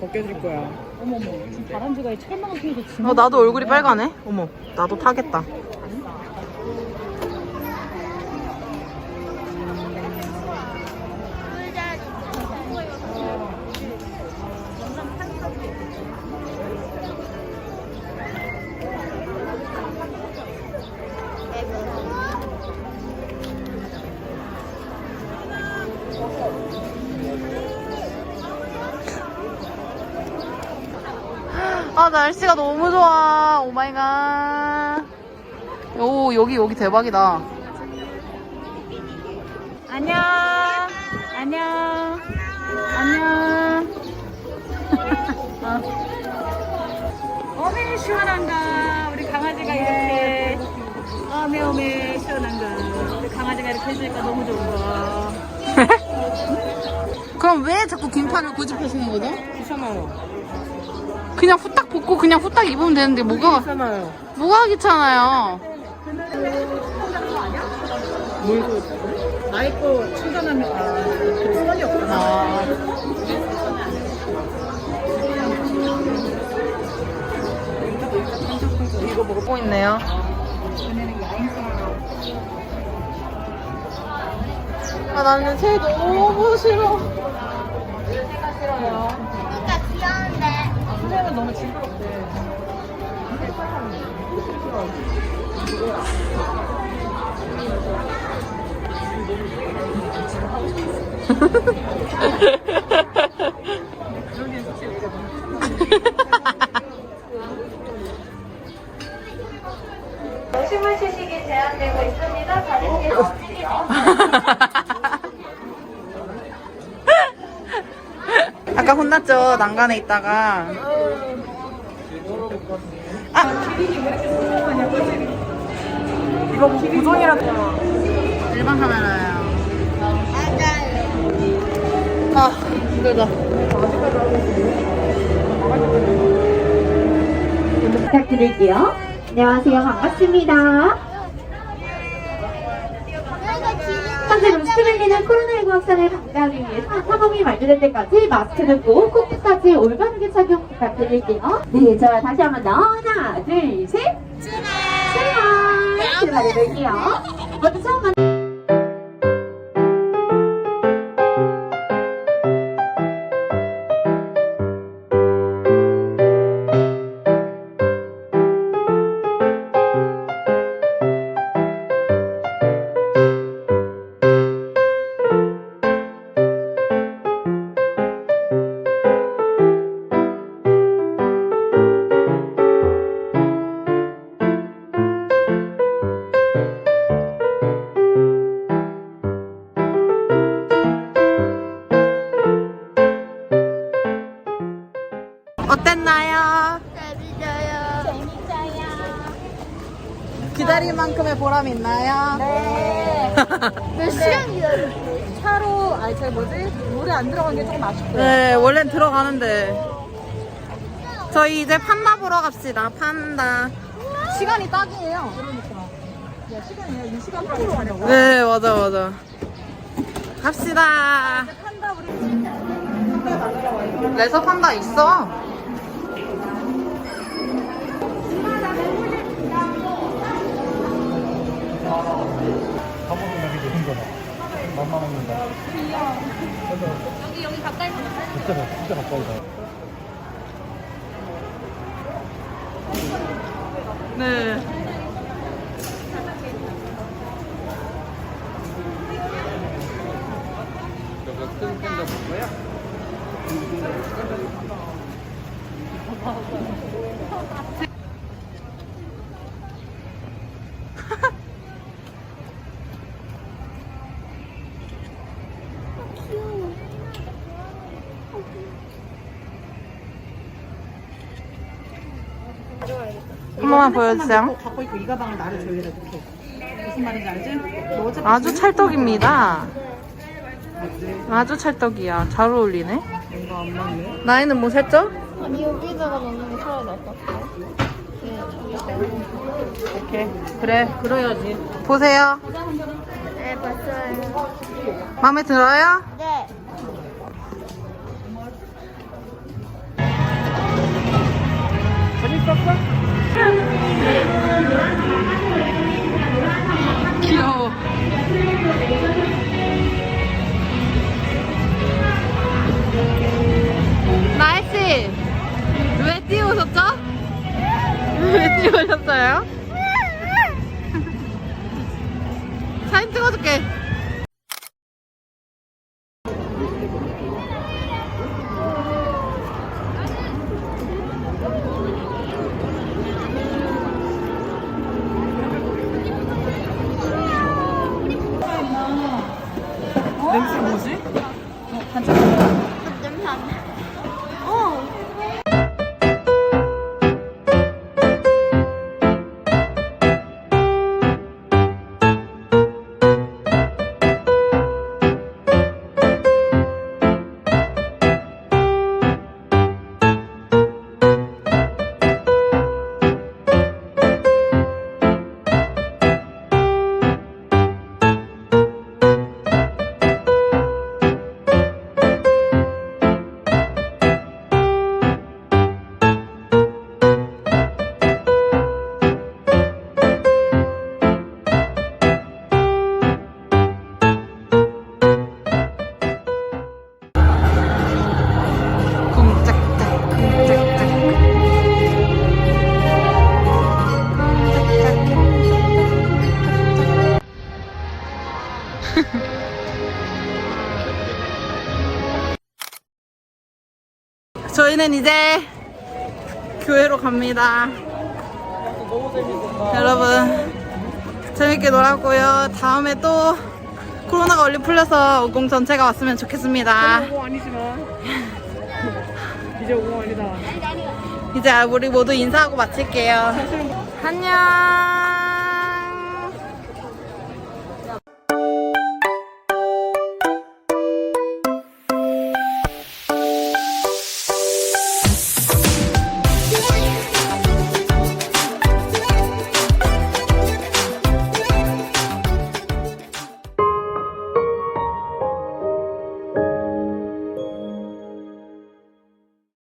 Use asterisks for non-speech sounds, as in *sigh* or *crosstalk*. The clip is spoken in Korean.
벗겨줄 거야. 어머머, 지금 바람쥐가 철망을 통해서 지금 어, 나도 얼굴이 빨가네. 어머, 나도 타겠다. 아, 날씨가 너무 좋아. 오 마이 갓. 오, 여기, 여기 대박이다. 안녕. 안녕. 안녕. 어. 어메 시원한가. 우리 강아지가 이렇게. 어메 어메 시원한가. 우리 강아지가 이렇게 해주니까 너무 좋은가. *laughs* 그럼 왜 자꾸 긴팔을 고집하시는 거죠? 귀찮아요. 그냥 후딱 벗고 그냥 후딱 입으면 되는데 뭐가, 귀찮아요. 뭐가 귀찮아요. 뭘 나이 거 충전하니까 수건이 없구나. 이거 먹고 있네요. 아, 나는 새 너무 싫어. 선생님은 숨을 쉬시기 제한되고 있습니다. 자리에 아까 혼났죠, 난간에 있다가. 아! 이거 고정이라도. 일반 카메라예요. 아, 힘들다. 부탁드릴게요. 안녕하세요. 반갑습니다. 루스벨리는 코로나19 확산을 방지하기 위해서 사범이 만료될 때까지 마스크는 꼭 코끝까지 올바르게 착용 부탁드릴게요. 네, 자 다시 한번 더 하나, 둘, 셋. 출발! 출발해볼게요. 먼저 처음 만 보람 있나요? 몇 시간 기다렸어? 차로, 아니, 저 뭐지? 물에 안 들어간 게 조금 아쉽고요. 네, 원래는 들어가는데. 저희 이제 판다 보러 갑시다. 판다. 시간이 딱이에요. 그러니까. 야, 시간이에요. 이 시간 보러 가려고. 네, 맞아, 맞아. 갑시다. 한다, 우리. 레서 판다 있어. 가보는 여기 높은 거다. 만만합니다. 여기, 여기 가까이 진짜, 진짜 가까이다. 네. 한 번만 보여주세요. 갖고 있고 이 가방을 나를 줘야 돼, 이렇게. 무슨 말인지 알지? 아주 찰떡입니다. 아주 찰떡이야. 잘 어울리네. 뭔가 안 맞네. 나이는 뭐 셌죠? 아니 여기다가 넣는 게 차라리 것 같아요. 오케이. 그래, 그래야지. 보세요. 네 봤어요. 마음에 들어요? 사 저희는 이제 교회로 갑니다. 여러분 재밌게 놀았고요. 다음에 또 코로나가 얼른 풀려서 오공 전체가 왔으면 좋겠습니다. 오공 아니지만 이제 오공 아니다. 이제 우리 모두 인사하고 마칠게요. 안녕.